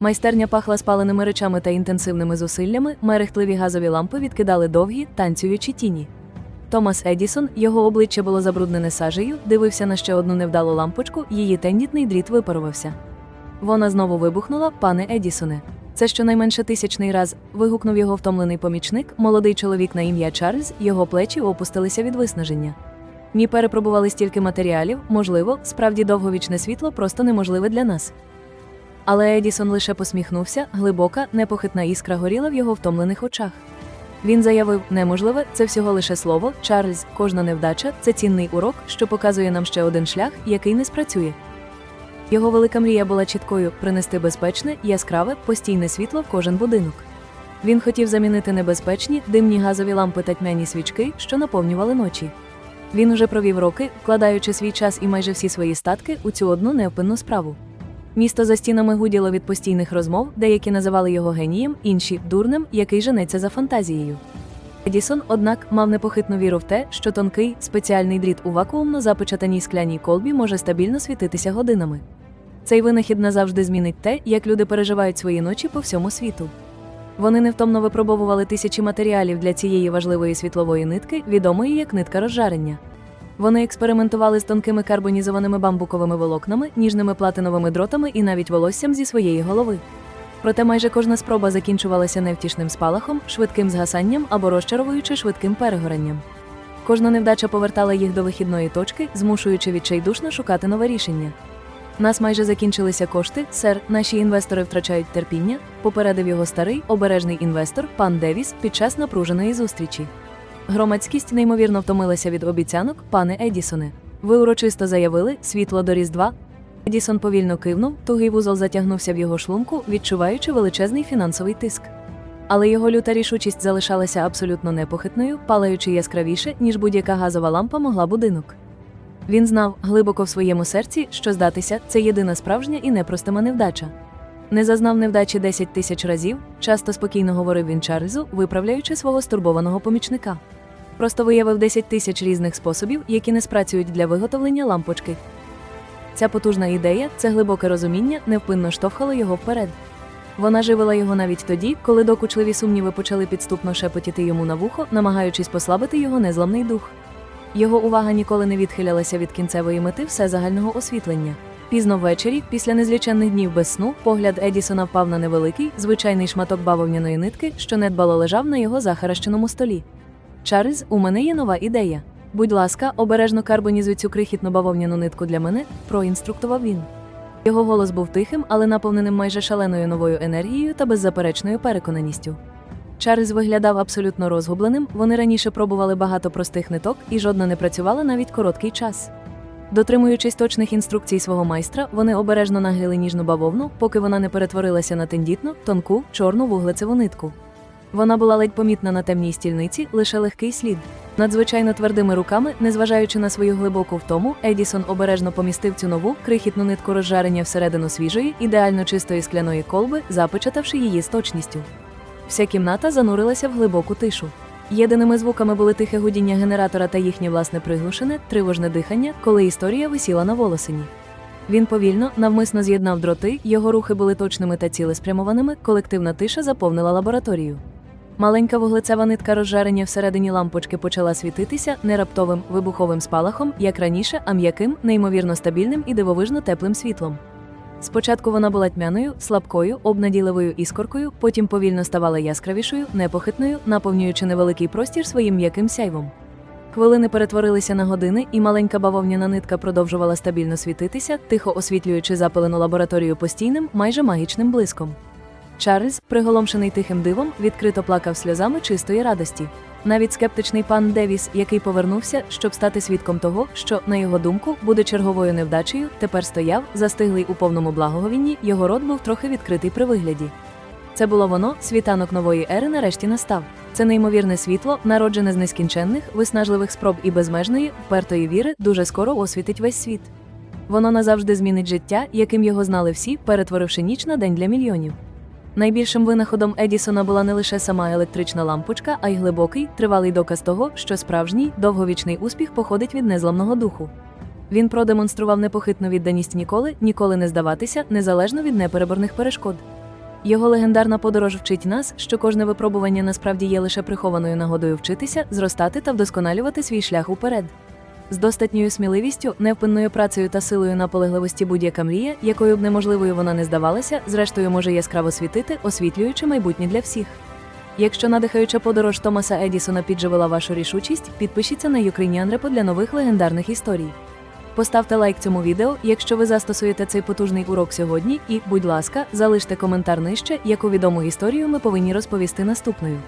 Майстерня пахла спаленими речами та інтенсивними зусиллями, мерехтливі газові лампи відкидали довгі, танцюючі тіні. Томас Едісон, його обличчя було забруднене сажею, дивився на ще одну невдалу лампочку, її тендітний дріт випарувався. Вона знову вибухнула, пане Едісоне. Це щонайменше тисячний раз. вигукнув його втомлений помічник, молодий чоловік на ім'я Чарльз, його плечі опустилися від виснаження. Ні перепробували стільки матеріалів, можливо, справді довговічне світло просто неможливе для нас. Але Едісон лише посміхнувся, глибока, непохитна іскра горіла в його втомлених очах. Він заявив, неможливе, це всього лише слово, Чарльз, кожна невдача це цінний урок, що показує нам ще один шлях, який не спрацює. Його велика мрія була чіткою принести безпечне, яскраве, постійне світло в кожен будинок. Він хотів замінити небезпечні, димні газові лампи та тьмяні свічки, що наповнювали ночі. Він уже провів роки, вкладаючи свій час і майже всі свої статки у цю одну невпинну справу. Місто за стінами гуділо від постійних розмов, деякі називали його генієм, інші дурнем, який женеться за фантазією. Едісон, однак, мав непохитну віру в те, що тонкий, спеціальний дріт у вакуумно запечатаній скляній колбі може стабільно світитися годинами. Цей винахід назавжди змінить те, як люди переживають свої ночі по всьому світу. Вони невтомно випробовували тисячі матеріалів для цієї важливої світлової нитки, відомої як нитка розжарення. Вони експериментували з тонкими карбонізованими бамбуковими волокнами, ніжними платиновими дротами і навіть волоссям зі своєї голови. Проте майже кожна спроба закінчувалася невтішним спалахом, швидким згасанням або розчаровуючи швидким перегоранням. Кожна невдача повертала їх до вихідної точки, змушуючи відчайдушно шукати нове рішення. Нас майже закінчилися кошти, сер, наші інвестори втрачають терпіння, попередив його старий обережний інвестор, пан Девіс, під час напруженої зустрічі. Громадськість неймовірно втомилася від обіцянок, пане Едісоне. Ви урочисто заявили світло до Різдва. Едісон повільно кивнув, тугий вузол затягнувся в його шлунку, відчуваючи величезний фінансовий тиск. Але його люта рішучість залишалася абсолютно непохитною, палаючи яскравіше, ніж будь-яка газова лампа могла будинок. Він знав глибоко в своєму серці, що здатися це єдина справжня і непростима невдача. Не зазнав невдачі 10 тисяч разів, часто спокійно говорив він Чарльзу, виправляючи свого стурбованого помічника. Просто виявив 10 тисяч різних способів, які не спрацюють для виготовлення лампочки. Ця потужна ідея, це глибоке розуміння, невпинно штовхало його вперед. Вона живила його навіть тоді, коли докучливі сумніви почали підступно шепотіти йому на вухо, намагаючись послабити його незламний дух. Його увага ніколи не відхилялася від кінцевої мети всезагального освітлення. Пізно ввечері, після незліченних днів без сну, погляд Едісона впав на невеликий, звичайний шматок бавовняної нитки, що недбало лежав на його захаращеному столі. Чарльз, у мене є нова ідея. Будь ласка, обережно карбонізуй цю крихітну бавовняну нитку для мене, проінструктував він. Його голос був тихим, але наповненим майже шаленою новою енергією та беззаперечною переконаністю. Чарльз виглядав абсолютно розгубленим, вони раніше пробували багато простих ниток, і жодна не працювала навіть короткий час. Дотримуючись точних інструкцій свого майстра, вони обережно нагріли ніжну бавовну, поки вона не перетворилася на тендітну, тонку, чорну вуглецеву нитку. Вона була ледь помітна на темній стільниці, лише легкий слід. Надзвичайно твердими руками, незважаючи на свою глибоку втому, Едісон обережно помістив цю нову крихітну нитку розжарення всередину свіжої, ідеально чистої скляної колби, запечатавши її з точністю. Вся кімната занурилася в глибоку тишу. Єдиними звуками були тихе гудіння генератора та їхнє власне приглушене, тривожне дихання, коли історія висіла на волосині. Він повільно, навмисно з'єднав дроти, його рухи були точними та цілеспрямованими, колективна тиша заповнила лабораторію. Маленька вуглецева нитка розжарення всередині лампочки почала світитися не раптовим вибуховим спалахом, як раніше, а м'яким, неймовірно стабільним і дивовижно теплим світлом. Спочатку вона була тьмяною, слабкою, обнадійливою іскоркою, потім повільно ставала яскравішою, непохитною, наповнюючи невеликий простір своїм м'яким сяйвом. Хвилини перетворилися на години, і маленька бавовняна нитка продовжувала стабільно світитися, тихо освітлюючи запалену лабораторію постійним, майже магічним блиском. Чарльз, приголомшений тихим дивом, відкрито плакав сльозами чистої радості. Навіть скептичний пан Девіс, який повернувся, щоб стати свідком того, що, на його думку, буде черговою невдачею, тепер стояв, застиглий у повному благоговінні, його рот був трохи відкритий при вигляді. Це було воно, світанок нової ери нарешті настав. Це неймовірне світло, народжене з нескінченних, виснажливих спроб і безмежної, впертої віри, дуже скоро освітить весь світ. Воно назавжди змінить життя, яким його знали всі, перетворивши ніч на день для мільйонів. Найбільшим винаходом Едісона була не лише сама електрична лампочка, а й глибокий, тривалий доказ того, що справжній, довговічний успіх походить від незламного духу. Він продемонстрував непохитну відданість ніколи, ніколи не здаватися, незалежно від непереборних перешкод. Його легендарна подорож вчить нас, що кожне випробування насправді є лише прихованою нагодою вчитися, зростати та вдосконалювати свій шлях уперед. З достатньою сміливістю, невпинною працею та силою наполегливості будь-яка мрія, якою б неможливою вона не здавалася, зрештою може яскраво світити, освітлюючи майбутнє для всіх. Якщо надихаюча подорож Томаса Едісона підживила вашу рішучість, підпишіться на Ukrainian Repo для нових легендарних історій. Поставте лайк цьому відео, якщо ви застосуєте цей потужний урок сьогодні, і, будь ласка, залиште коментар нижче, яку відому історію ми повинні розповісти наступною.